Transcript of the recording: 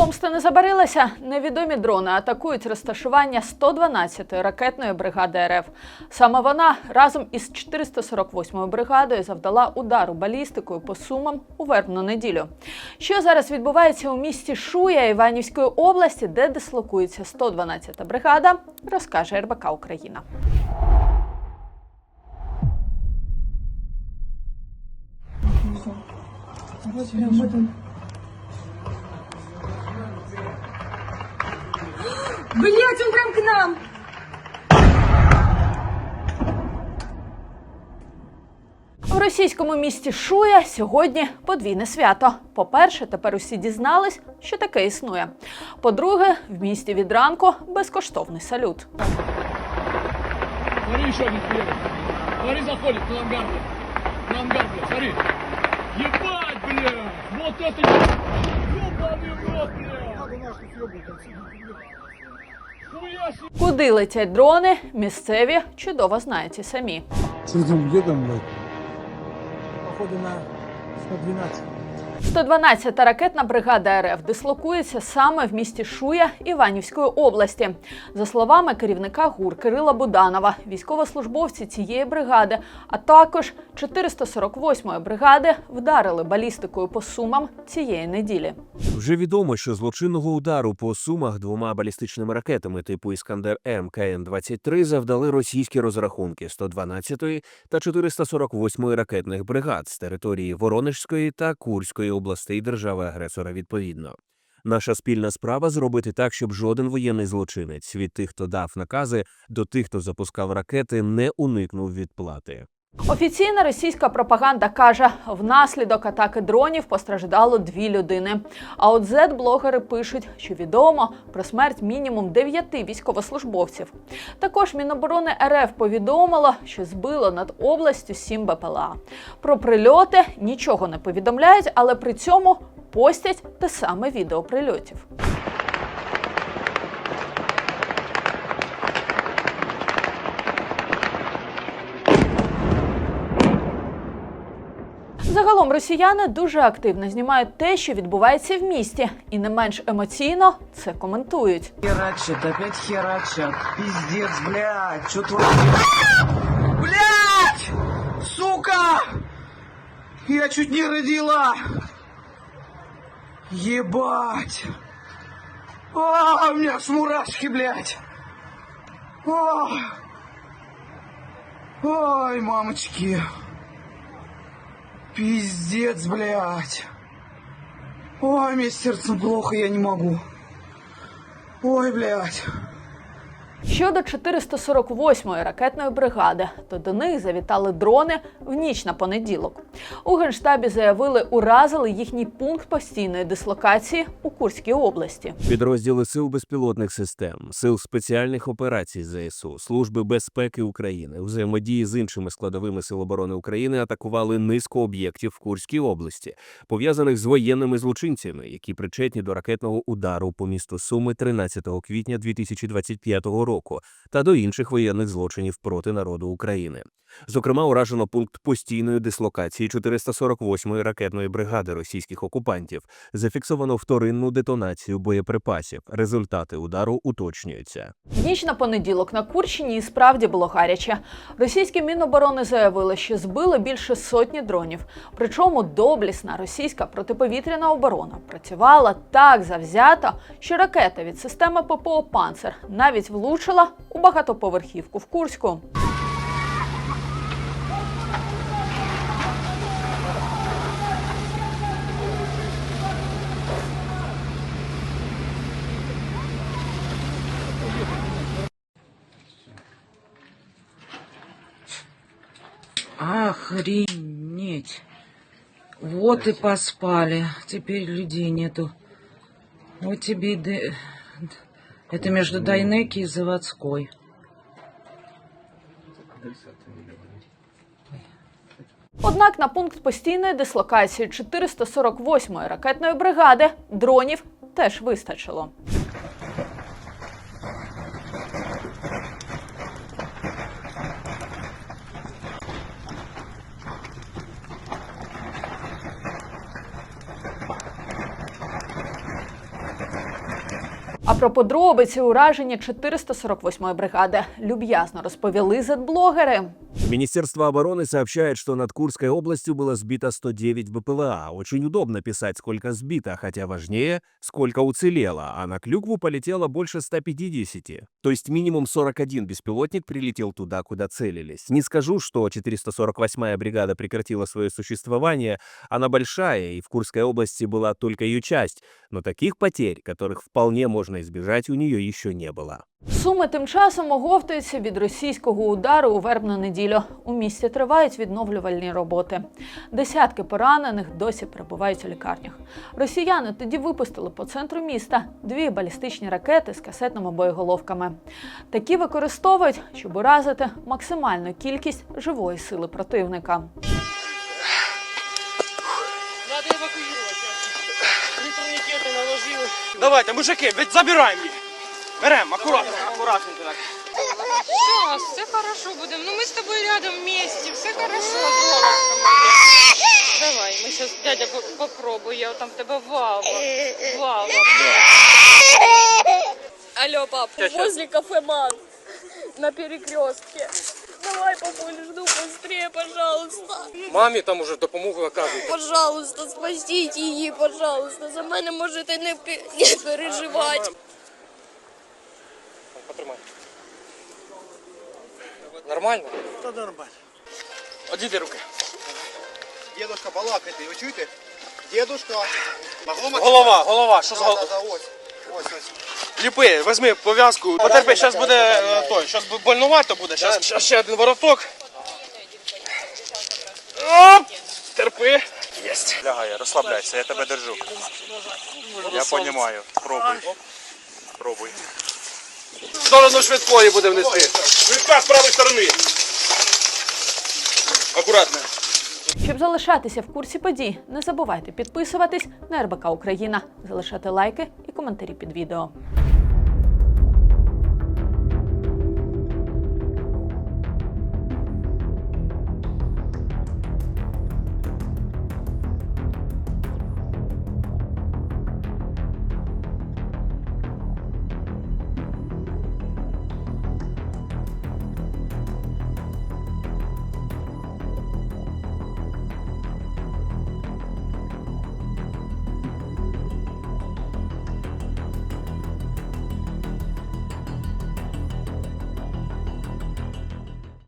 Помста не забарилася. Невідомі дрони атакують розташування 112-ї ракетної бригади РФ. Саме вона разом із 448-ю бригадою завдала удару балістикою по сумам у вербну неділю. Що зараз відбувається у місті Шуя Іванівської області, де дислокується 112-та бригада, розкаже РБК Україна. Блять, он прям к нам! В російському місті Шуя сьогодні подвійне свято. По-перше, тепер усі дізнались, що таке існує. По-друге, в місті від ранку безкоштовний салют. Смотри, еще один приедет. Смотри, заходит на ангар, блядь. На ангар, блядь, смотри. Ебать, блядь! Вот это... Ёбаный в рот, блядь! Хуя себе! Куди летять дрони, місцеві чудово знають самі. там є там? Походу на 112. 112-та ракетна бригада РФ дислокується саме в місті Шуя Іванівської області. За словами керівника ГУР Кирила Буданова, військовослужбовці цієї бригади, а також 448-ї бригади вдарили балістикою по сумам цієї неділі. Вже відомо, що злочинного удару по сумах двома балістичними ракетами типу Іскандер М КН-23 завдали російські розрахунки 112-ї та 448-ї ракетних бригад з території Воронежської та Курської областей держави-агресора відповідно. Наша спільна справа зробити так, щоб жоден воєнний злочинець від тих, хто дав накази, до тих, хто запускав ракети, не уникнув відплати. Офіційна російська пропаганда каже, внаслідок атаки дронів постраждало дві людини. А от зет-блогери пишуть, що відомо про смерть мінімум дев'яти військовослужбовців. Також Міноборони РФ повідомило, що збило над областю сім БПЛА. Про прильоти нічого не повідомляють, але при цьому постять те саме відео прильотів. Загалом росіяни дуже активно знімають те, що відбувається в місті, і не менш емоційно це коментують. Херачат, опять херачат. Пиздец, блядь, что творится? Блядь! Сука! Я чуть не родила! Ебать! А, у меня аж мурашки, блядь! А! Ой, мамочки! Пиздец, блядь! Ой, мне с сердцем плохо, я не могу. Ой, блядь. Щодо 448-ї ракетної бригади, то до них завітали дрони в ніч на понеділок. У генштабі заявили, уразили їхній пункт постійної дислокації у Курській області. Підрозділи сил безпілотних систем, сил спеціальних операцій ЗСУ, Служби безпеки України, у взаємодії з іншими складовими сил оборони України атакували низку об'єктів в Курській області, пов'язаних з воєнними злочинцями, які причетні до ракетного удару по місту Суми 13 квітня 2025 року та до інших воєнних злочинів проти народу України. Зокрема, уражено пункт постійної дислокації 448-ї ракетної бригади російських окупантів. Зафіксовано вторинну детонацію боєприпасів. Результати удару уточнюються. Ніч на понеділок на Курщині і справді було гаряче. Російські міноборони заявили, що збили більше сотні дронів. Причому доблісна російська протиповітряна оборона працювала так завзято, що ракета від системи ППО Панцер навіть влучила у багатоповерхівку в Курську. Охренеть. Вот и поспали. Теперь людей нету. Вот тебе и... Это между Дайнеки и Заводской. Однак на пункт постійної дислокації 448-ї ракетної бригади дронів теж вистачило. А про подробиці ураження 448-ї бригади люб'язно розповіли зетблогери. Министерство обороны сообщает, что над Курской областью было сбито 109 БПЛА. Очень удобно писать, сколько сбито, хотя важнее, сколько уцелело, а на Клюкву полетело больше 150. То есть минимум 41 беспилотник прилетел туда, куда целились. Не скажу, что 448-я бригада прекратила свое существование, она большая, и в Курской области была только ее часть, но таких потерь, которых вполне можно избежать, у нее еще не было. Суми тим часом оговтуються від російського удару у вербну неділю. У місті тривають відновлювальні роботи. Десятки поранених досі перебувають у лікарнях. Росіяни тоді випустили по центру міста дві балістичні ракети з касетними боєголовками. Такі використовують, щоб уразити максимальну кількість живої сили противника. Давайте, мужики, ведь забираем їх. Берем, акуратно, акуратненько так. Сейчас, все хорошо будем. Ну мы с тобой рядом вместе, все хорошо. Давай, ми сейчас, дядя, по- попробуй, я там в тебе вава. Вава. Алло, пап, возле кафе Ман на перекрестке. Пожалуйста. Мамі там уже допомогу оказують. Пожалуйста, спасіть її, пожалуйста. За мене можете не, не переживати. Потримай. Нормально? Та нормально. Одійди руки. Дедушка, балакайте, ви чуєте? Дедушка. Голова, голова, що з головою? Ось, ось. Ліпи, візьми пов'язку. Потерпи, зараз буде е, той, зараз больнувато буде. Зараз ще один вороток. Оп! Терпи. Єсть. Лягай, розслабляйся, я тебе держу. Я понімаю. Пробуй. Пробуй. В сторону швидкої будемо нести. Швидка з правої сторони. Акуратно. Щоб залишатися в курсі подій, не забувайте підписуватись на РБК Україна, залишати лайки і коментарі під відео.